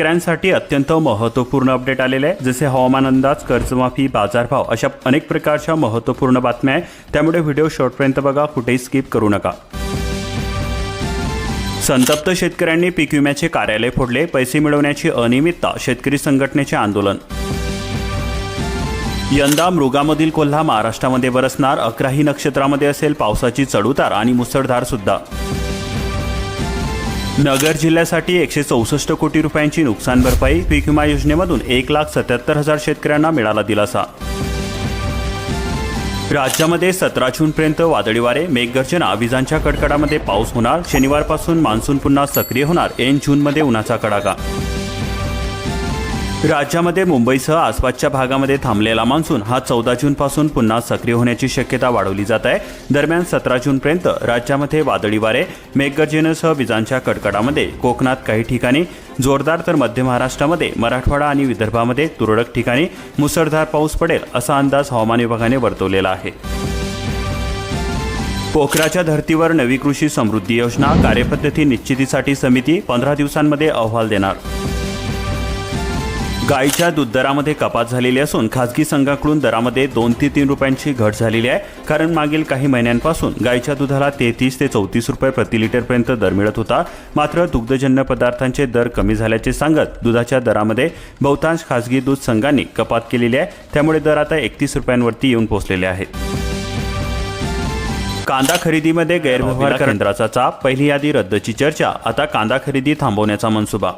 शेतकऱ्यांसाठी अत्यंत महत्त्वपूर्ण अपडेट आलेले आहे. जसे हवामान अंदाज कर्जमाफी बाजारभाव अशा अनेक प्रकारच्या महत्त्वपूर्ण बातम्या आहेत. त्यामुळे व्हिडिओ शॉर्टपर्यंत बघा कुठेही स्किप करू नका. संतप्त शेतकऱ्यांनी पीक विम्याचे कार्यालय फोडले. पैसे मिळवण्याची अनियमितता शेतकरी संघटनेचे आंदोलन. यंदा मृगामधील कोल्हा महाराष्ट्रामध्ये बरसणार अकराही नक्षत्रामध्ये असेल पावसाची चढउतार आणि मुसळधार सुद्धा. नगर जिल्ह्यासाठी एकशे चौसष्ट कोटी रुपयांची नुकसान भरपाई पीक विमा योजनेमधून एक लाख सत्याहत्तर हजार शेतकऱ्यांना मिळाला दिलासा. राज्यामध्ये सतरा जूनपर्यंत वादळी वारे मेघगर्जना विजांच्या कडकडामध्ये पाऊस होणार शनिवारपासून मान्सून पुन्हा सक्रिय होणार एन जूनमध्ये उन्हाचा कडाका राज्यामध्ये मुंबईसह आसपासच्या भागामध्ये थांबलेला मान्सून हा चौदा जूनपासून पुन्हा सक्रिय होण्याची शक्यता वाढवली जात आहे. दरम्यान सतरा जूनपर्यंत राज्यामध्ये वादळी वारे मेघगर्जनेसह विजांच्या कडकडामध्ये कोकणात काही ठिकाणी जोरदार तर मध्य महाराष्ट्रामध्ये मराठवाडा आणि विदर्भामध्ये तुरळक ठिकाणी मुसळधार पाऊस पडेल असा अंदाज हवामान विभागाने वर्तवलेला आहे. पोखराच्या धर्तीवर नवी कृषी समृद्धी योजना कार्यपद्धती निश्चितीसाठी समिती पंधरा दिवसांमध्ये अहवाल देणार. गायीच्या दूध दरामध्ये कपात झालेली असून खासगी संघाकडून दरामध्ये दोन ते तीन रुपयांची घट झालेली आहे. कारण मागील काही महिन्यांपासून गायीच्या दुधाला तेहतीस ते चौतीस रुपये प्रति लिटरपर्यंत दर मिळत होता. मात्र दुग्धजन्य पदार्थांचे दर कमी झाल्याचे सांगत दुधाच्या दरामध्ये बहुतांश खासगी दूध संघांनी कपात केलेली आहे. त्यामुळे दर आता एकतीस रुपयांवरती येऊन पोहोचलेले आहेत. कांदा खरेदीमध्ये गैरव्यवहार केंद्राचा चाप. पहिली यादी रद्दची चर्चा. आता कांदा खरेदी थांबवण्याचा मनसुबा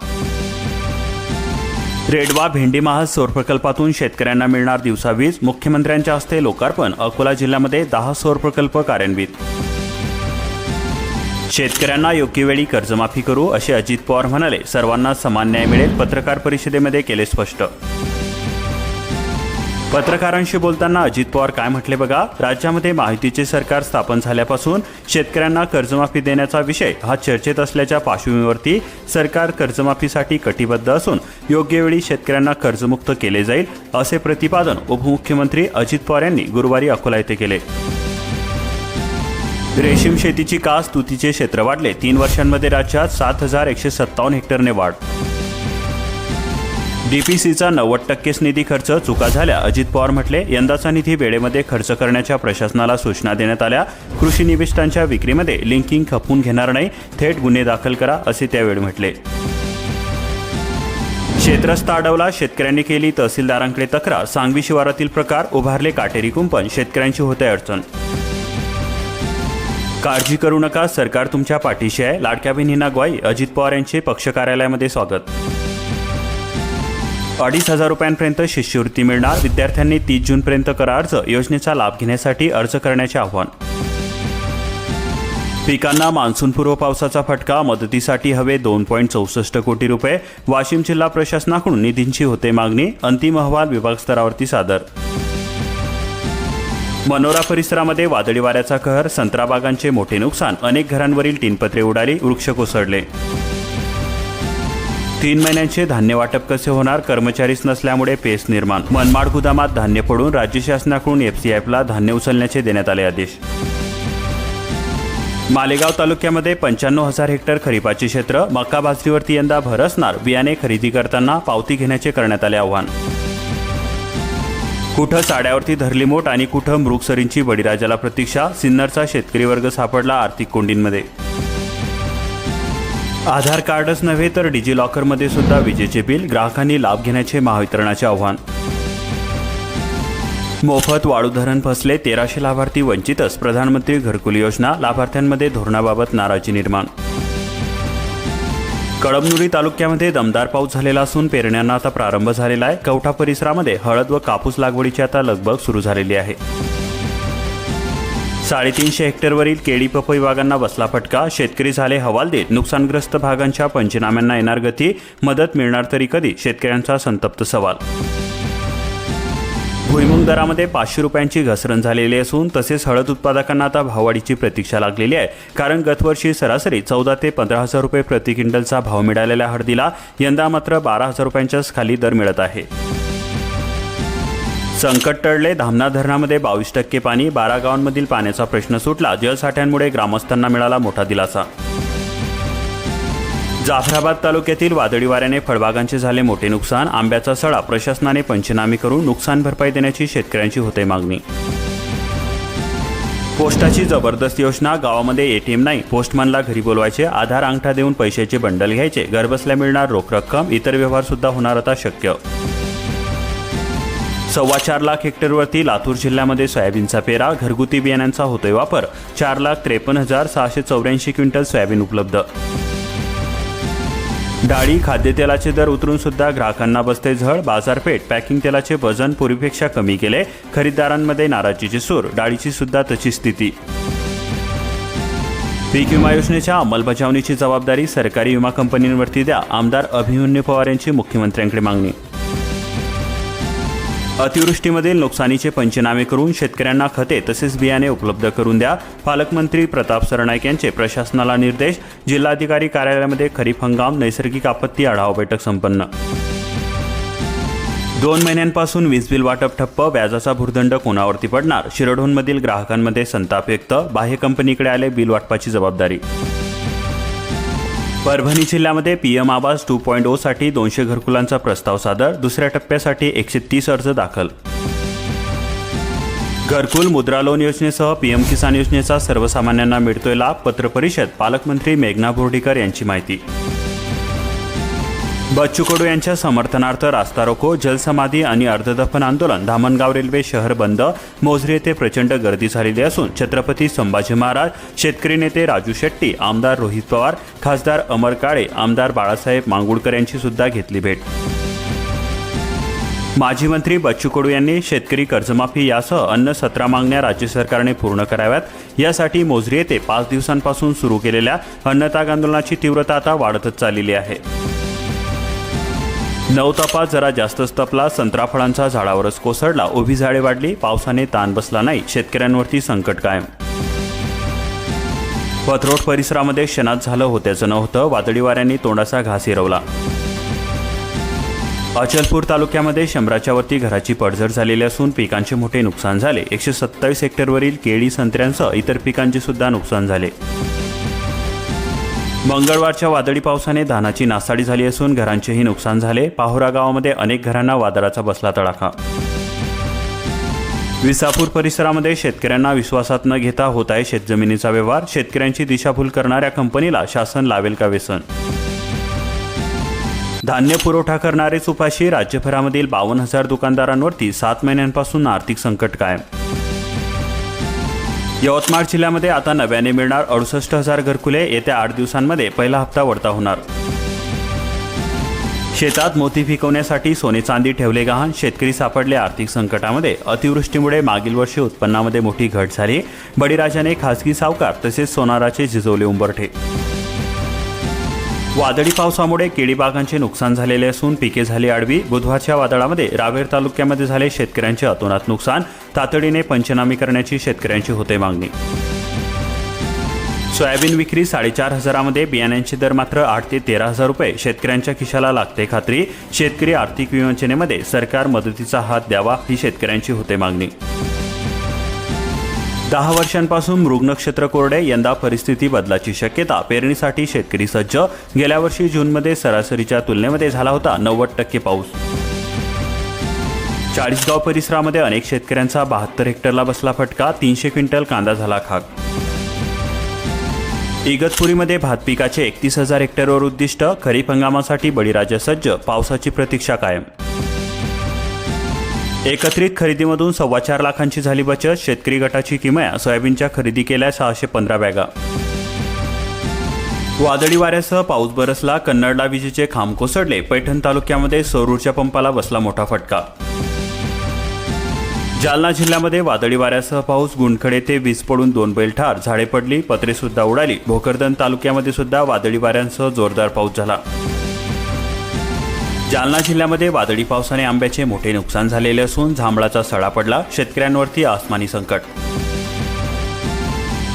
रेडवा भेंडी महाज सौर प्रकल्पातून शेतकऱ्यांना मिळणार दिवसा वीज मुख्यमंत्र्यांच्या हस्ते लोकार्पण अकोला जिल्ह्यामध्ये दहा सौर प्रकल्प कार्यान्वित. शेतकऱ्यांना योग्य वेळी कर्जमाफी करू असे अजित पवार म्हणाले. सर्वांना समान न्याय मिळेल पत्रकार परिषदेमध्ये केले स्पष्ट. पत्रकारांशी बोलताना अजित पवार काय म्हटले बघा? राज्यामध्ये माहितीचे सरकार स्थापन झाल्यापासून शेतकऱ्यांना कर्जमाफी देण्याचा विषय हा चर्चेत असल्याच्या पार्श्वभूमीवरती सरकार कर्जमाफीसाठी कटिबद्ध असून योग्य वेळी शेतकऱ्यांना कर्जमुक्त केले जाईल असे प्रतिपादन उपमुख्यमंत्री अजित पवार यांनी गुरुवारी अकोला येथे केले. रेशीम शेतीची कास तुतीचे क्षेत्र वाढले. तीन वर्षांमध्ये राज्यात सात हजार एकशे सत्तावन्न हेक्टरने वाढ डीपीसीचा नव्वद टक्केच निधी खर्च चुका झाल्या. अजित पवार म्हटले यंदाचा निधी वेळेमध्ये खर्च करण्याच्या प्रशासनाला सूचना देण्यात आल्या. कृषी निविष्ठांच्या विक्रीमध्ये लिंकिंग खपवून घेणार नाही थेट गुन्हे दाखल करा असे त्यावेळी म्हटले. क्षेत्रस्थ अडवला शेतकऱ्यांनी केली तहसीलदारांकडे तक्रार. सांगवी शिवारातील प्रकार उभारले काटेरी कुंपण शेतकऱ्यांची होते अडचण. काळजी करू नका सरकार तुमच्या पाठीशी आहे. लाडक्या बहिणींना ग्वाई अजित पवार यांचे पक्ष कार्यालयामध्ये स्वागत. अडीच हजार रुपयांपर्यंत शिष्यवृत्ती मिळणार. विद्यार्थ्यांनी तीस जूनपर्यंत करा अर्ज योजनेचा लाभ घेण्यासाठी अर्ज करण्याचे आव्हान. पिकांना मान्सूनपूर्व पावसाचा फटका मदतीसाठी हवे दोन पॉईंट चौसष्ट कोटी रुपये. वाशिम जिल्हा प्रशासनाकडून निधींची होते मागणी अंतिम अहवाल विभाग स्तरावरती सादर. मनोरा परिसरामध्ये वादळी वाऱ्याचा कहर संत्राबागांचे मोठे नुकसान अनेक घरांवरील टिनपत्रे उडाली वृक्ष कोसळले. तीन महिन्यांचे धान्य वाटप कसे होणार? कर्मचारीच नसल्यामुळे पेस निर्माण. मनमाड गुदामात धान्य पडून राज्य शासनाकडून एफसीआयफला धान्य उचलण्याचे देण्यात आले आदेश. मालेगाव तालुक्यामध्ये पंच्याण्णव हजार हेक्टर खरीपाचे क्षेत्र मका बाजरीवरती यंदा भर असणार बियाणे खरेदी करताना पावती घेण्याचे करण्यात आले आव्हान. कुठं साड्यावरती धरली मोठ आणि कुठं मृगसरींची बळीराजाला प्रतीक्षा सिन्नरचा शेतकरी वर्ग सापडला आर्थिक कोंडींमध्ये. आधार कार्डच नव्हे तर डिजी लॉकरमध्ये सुद्धा विजेचे बिल ग्राहकांनी लाभ घेण्याचे महावितरणाचे आव्हान. मोफत वाळू धरण फसले तेराशे लाभार्थी वंचितच प्रधानमंत्री घरकुल योजना लाभार्थ्यांमध्ये धोरणाबाबत नाराजी निर्माण. कळमनुरी तालुक्यामध्ये दमदार पाऊस झालेला असून पेरण्यांना आता प्रारंभ झालेला आहे. कवठा परिसरामध्ये हळद व कापूस लागवडीची आता लगबग सुरू झालेली आहे. साडेतीनशे हेक्टरवरील केळी पपई बागांना बसला फटका. शेतकरी झाले हवालदिल नुकसानग्रस्त भागांच्या पंचनाम्यांना येणार गती. मदत मिळणार तरी कधी? शेतकऱ्यांचा संतप्त सवाल. भुईमुंग दरामध्ये पाचशे रुपयांची घसरण झालेली असून तसेच हळद उत्पादकांना आता भाववाढीची प्रतीक्षा लागलेली आहे. कारण गतवर्षी सरासरी चौदा ते पंधरा हजार रुपये प्रति क्विंटलचा भाव मिळालेल्या हळदीला यंदा मात्र बारा हजार रुपयांच्याच खाली दर मिळत आहे. संकट टळले. धामणा धरणामध्ये बावीस टक्के पाणी बारा गावांमधील पाण्याचा प्रश्न सुटला. जलसाठ्यांमुळे ग्रामस्थांना मिळाला मोठा दिलासा. जाफराबाद तालुक्यातील वादळी वाऱ्याने फळबागांचे झाले मोठे नुकसान. आंब्याचा सडा प्रशासनाने पंचनामे करून नुकसान भरपाई देण्याची शेतकऱ्यांची होते मागणी. पोस्टाची जबरदस्त योजना. गावामध्ये एटीएम नाही. पोस्टमनला घरी बोलवायचे. आधार अंगठा देऊन पैशाचे बंडल घ्यायचे. घरबसल्या मिळणार रोख रक्कम. इतर व्यवहार सुद्धा होणार आता शक्य. सव्वा चार लाख हेक्टरवरती लातूर जिल्ह्यामध्ये सोयाबीनचा पेरा घरगुती बियाण्यांचा होतोय वापर. चार लाख त्रेपन्न हजार सहाशे चौऱ्याऐंशी क्विंटल सोयाबीन उपलब्ध. डाळी खाद्यतेलाचे दर उतरून सुद्धा ग्राहकांना बसते झळ. बाजारपेठ पॅकिंग तेलाचे वजन पूर्वीपेक्षा कमी केले. खरीददारांमध्ये नाराजीची सूर. डाळीची सुद्धा तशी स्थिती. पीक विमा योजनेच्या अंमलबजावणीची जबाबदारी सरकारी विमा कंपनींवरती द्या. आमदार अभिमन्यू पवार यांची मुख्यमंत्र्यांकडे मागणी. अतिवृष्टीमधील नुकसानीचे पंचनामे करून शेतकऱ्यांना खते तसेच बियाणे उपलब्ध करून द्या. पालकमंत्री प्रताप सरनाईक यांचे प्रशासनाला निर्देश. जिल्हाधिकारी कार्यालयामध्ये खरीप हंगाम नैसर्गिक आपत्ती आढावा बैठक संपन्न. दोन महिन्यांपासून वीज बिल वाटप ठप्प व्याजाचा भूर्दंड कोणावरती पडणार? शिरढोणमधील ग्राहकांमध्ये संताप व्यक्त. बाह्य कंपनीकडे आले बिल वाटपाची जबाबदारी. परभणी जिल्ह्यामध्ये पीएम आवास टू पॉईंट ओ साठी दोनशे घरकुलांचा प्रस्ताव सादर. दुसऱ्या टप्प्यासाठी एकशे तीस अर्ज दाखल. घरकुल मुद्रा लोन योजनेसह पीएम किसान योजनेचा सर्वसामान्यांना मिळतोय लाभ. पत्रपरिषद पालकमंत्री मेघना बोर्डीकर यांची माहिती. बच्चू कडू यांच्या समर्थनार्थ रास्ता रोको जलसमाधी आणि अर्धदफन आंदोलन धामणगाव रेल्वे शहर बंद. मोझरी येथे प्रचंड गर्दी झालेली असून छत्रपती संभाजी महाराज शेतकरी नेते राजू शेट्टी आमदार रोहित पवार खासदार अमर काळे आमदार बाळासाहेब मांगुळकर यांची सुद्धा घेतली भेट. माजी मंत्री बच्चू कडू यांनी शेतकरी कर्जमाफी यासह अन्न सतरा मागण्या राज्य सरकारने पूर्ण कराव्यात. यासाठी मोझरी येथे पाच दिवसांपासून सुरू केलेल्या अन्नताग आंदोलनाची तीव्रता आता वाढतच चाललेली आहे. नवतापात जरा जास्तच तपला संत्रा फळांचा झाडावरच कोसळला. उभी झाडे वाढली पावसाने ताण बसला नाही. शेतकऱ्यांवरती संकट कायम. पथरोट परिसरामध्ये क्षणात झालं होत्याचं नव्हतं. वादळी वाऱ्यांनी तोंडाचा घास हिरवला. अचलपूर तालुक्यामध्ये शंभराच्या वरती घराची पडझड झालेली असून पिकांचे मोठे नुकसान झाले. एकशे सत्तावीस हेक्टरवरील केळी संत्र्यांसह इतर पिकांचे सुद्धा नुकसान झाले. मंगळवारच्या वादळी पावसाने धानाची नासाडी झाली असून घरांचेही नुकसान झाले. पाहुरा गावामध्ये अनेक घरांना वादळाचा बसला तडाखा. विसापूर परिसरामध्ये शेतकऱ्यांना विश्वासात न घेता होत आहे शेतजमिनीचा व्यवहार. शेतकऱ्यांची दिशाभूल करणाऱ्या कंपनीला शासन लावेल का व्यसन? धान्य पुरवठा करणारेच उपाशी राज्यभरामधील बावन्न हजार दुकानदारांवरती सात महिन्यांपासून आर्थिक संकट कायम. यवतमाळ जिल्ह्यामध्ये आता नव्याने मिळणार अडुसष्ट हजार घरकुले. येत्या आठ दिवसांमध्ये पहिला हप्ता वळता होणार. शेतात मोती पिकवण्यासाठी सोने चांदी ठेवले गहाण. शेतकरी सापडले आर्थिक संकटामध्ये. अतिवृष्टीमुळे मागील वर्षी उत्पन्नामध्ये मोठी घट झाली. बळीराजाने खासगी सावकार तसेच सोनाराचे झिजवले उंबरठे. वादळी पावसामुळे केळीबागांचे नुकसान झालेले असून पिके झाली आडवी. बुधवारच्या वादळामध्ये रावेर तालुक्यामध्ये झाले शेतकऱ्यांचे अतोनात नुकसान. तातडीने पंचनामे करण्याची शेतकऱ्यांची होते मागणी. सोयाबीन विक्री साडेचार हजारामध्ये बियाण्यांचे दर मात्र आठ ते तेरा हजार रुपये. शेतकऱ्यांच्या खिशाला लागते खात्री. शेतकरी आर्थिक विवंचनेमध्ये सरकार मदतीचा हात द्यावा ही शेतकऱ्यांची होते मागणी. दहा वर्षांपासून मृगनक्षत्र कोरडे यंदा परिस्थिती बदलाची शक्यता. पेरणीसाठी शेतकरी सज्ज. गेल्या वर्षी जूनमध्ये सरासरीच्या तुलनेमध्ये झाला होता नव्वद टक्के पाऊस. चाळीसगाव परिसरामध्ये अनेक शेतकऱ्यांचा बहात्तर हेक्टरला बसला फटका तीनशे क्विंटल कांदा झाला खाक. इगतपुरीमध्ये भात पिकाचे एकतीस हजार हेक्टरवर उद्दिष्ट खरीप हंगामासाठी बळीराजा सज्ज पावसाची प्रतीक्षा कायम. एकत्रित खरेदीमधून सव्वा चार लाखांची झाली बचत. शेतकरी गटाची किमया सोयाबीनच्या खरेदी केल्या सहाशे पंधरा बॅगा. वादळी वाऱ्यासह पाऊस बरसला. कन्नडला विजेचे खांब कोसळले. पैठण तालुक्यामध्ये सौर ऊर्जा पंपाला बसला मोठा फटका. जालना जिल्ह्यामध्ये वादळी वाऱ्यासह पाऊस. गुंडखडे ते वीज पडून दोन बैल ठार. झाडे पडली पत्रे सुद्धा उडाली. भोकरदन तालुक्यामध्ये सुद्धा वादळी वाऱ्यांसह जोरदार पाऊस झाला. जालना जिल्ह्यामध्ये वादळी पावसाने आंब्याचे मोठे नुकसान झालेले असून झांबळाचा सडा पडला शेतकऱ्यांवरती आसमानी संकट.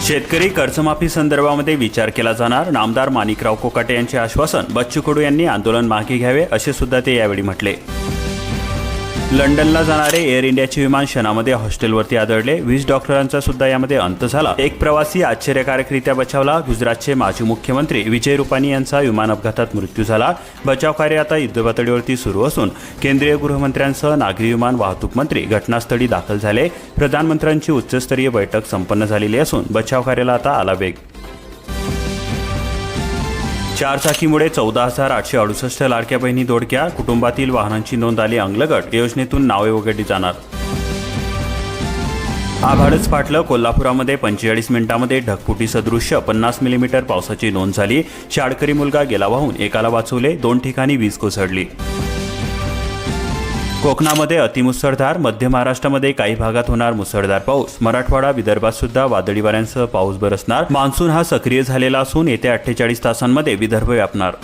शेतकरी कर्जमाफी संदर्भामध्ये विचार केला जाणार नामदार माणिकराव कोकाटे यांचे आश्वासन बच्चू कडू यांनी आंदोलन मागे घ्यावे असे सुद्धा ते यावेळी म्हटले. लंडनला जाणारे एअर इंडियाचे विमान क्षणामध्ये हॉस्टेलवरती आदळले. वीस डॉक्टरांचा सुद्धा यामध्ये अंत झाला. एक प्रवासी आश्चर्यकारकरित्या बचावला. गुजरातचे माजी मुख्यमंत्री विजय रुपानी यांचा विमान अपघातात मृत्यू झाला. बचाव कार्य आता युद्धपातळीवरती सुरू असून केंद्रीय गृहमंत्र्यांसह नागरी विमान वाहतूक मंत्री घटनास्थळी दाखल झाले. प्रधानमंत्र्यांची उच्चस्तरीय बैठक संपन्न झालेली असून बचाव कार्याला आता आला वेग. चार चाकीमुळे चौदा हजार आठशे अडुसष्ट लाडक्या बहिणी दोडक्या कुटुंबातील वाहनांची नोंद आली अंगलगट योजनेतून नावे वगळली जाणार. आभाडच फाटलं कोल्हापुरामध्ये पंचेचाळीस मिनिटांमध्ये ढगफुटी सदृश्य पन्नास मिलीमीटर पावसाची नोंद झाली. शाळकरी मुलगा गेला वाहून एकाला वाचवले दोन ठिकाणी वीज कोसळली. कोकणामध्ये अतिमुसळधार मध्य महाराष्ट्रामध्ये काही भागात होणार मुसळधार पाऊस. मराठवाडा विदर्भात सुद्धा वादळी वाऱ्यांसह पाऊस बरसणार. मान्सून हा सक्रिय झालेला असून येत्या अठ्ठेचाळीस तासांमध्ये विदर्भ व्यापणार.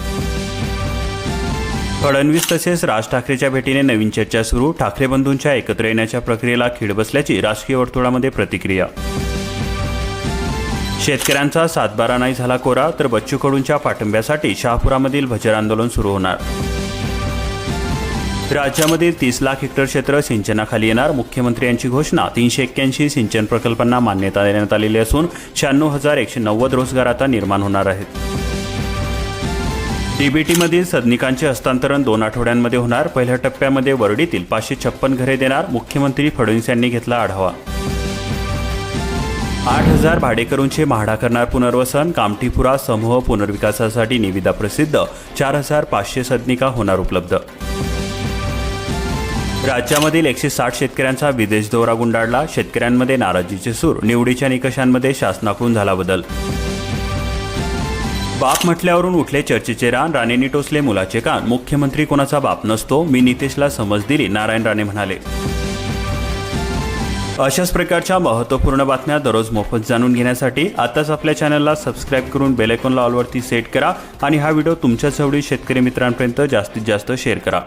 फडणवीस तसेच राज ठाकरेच्या भेटीने नवीन चर्चा सुरू. ठाकरे बंधूंच्या एकत्र येण्याच्या प्रक्रियेला खीड बसल्याची राजकीय वर्तुळामध्ये प्रतिक्रिया. शेतकऱ्यांचा सातबारा नाही झाला कोरा तर बच्चू कडूंच्या पाठिंब्यासाठी शहापुरामधील भजर आंदोलन सुरू होणार. राज्यामध्ये तीस लाख हेक्टर क्षेत्र सिंचनाखाली येणार. मुख्यमंत्री यांची घोषणा तीनशे एक्क्याऐंशी सिंचन प्रकल्पांना मान्यता देण्यात आलेली असून शहाण्णव हजार एकशे नव्वद रोजगार आता निर्माण होणार आहेत. डीबीटीमधील सदनिकांचे हस्तांतरण दोन आठवड्यांमध्ये होणार. पहिल्या टप्प्यामध्ये वरडीतील पाचशे छप्पन घरे देणार. मुख्यमंत्री फडणवीस यांनी घेतला आढावा. आठ हजार भाडेकरूंचे म्हाडा करणार पुनर्वसन. कामठीपुरा समूह पुनर्विकासासाठी निविदा प्रसिद्ध. चार हजार पाचशे सदनिका होणार उपलब्ध. राज्यामधील एकशे साठ शेतकऱ्यांचा विदेश दौरा गुंडाळला. शेतकऱ्यांमध्ये नाराजीचे सूर निवडीच्या निकषांमध्ये शासनाकडून झाला बदल. बाप म्हटल्यावरून उठले चर्चेचे रान राणेंनी टोचले मुलाचे कान. मुख्यमंत्री कोणाचा बाप नसतो मी नितेशला समज दिली नारायण राणे म्हणाले. अशाच प्रकारच्या महत्त्वपूर्ण बातम्या दररोज मोफत जाणून घेण्यासाठी आताच आपल्या चॅनलला सबस्क्राईब करून बेलायकॉनला ऑलवरती सेट करा आणि हा व्हिडिओ तुमच्या जवळील शेतकरी मित्रांपर्यंत जास्तीत जास्त शेअर करा.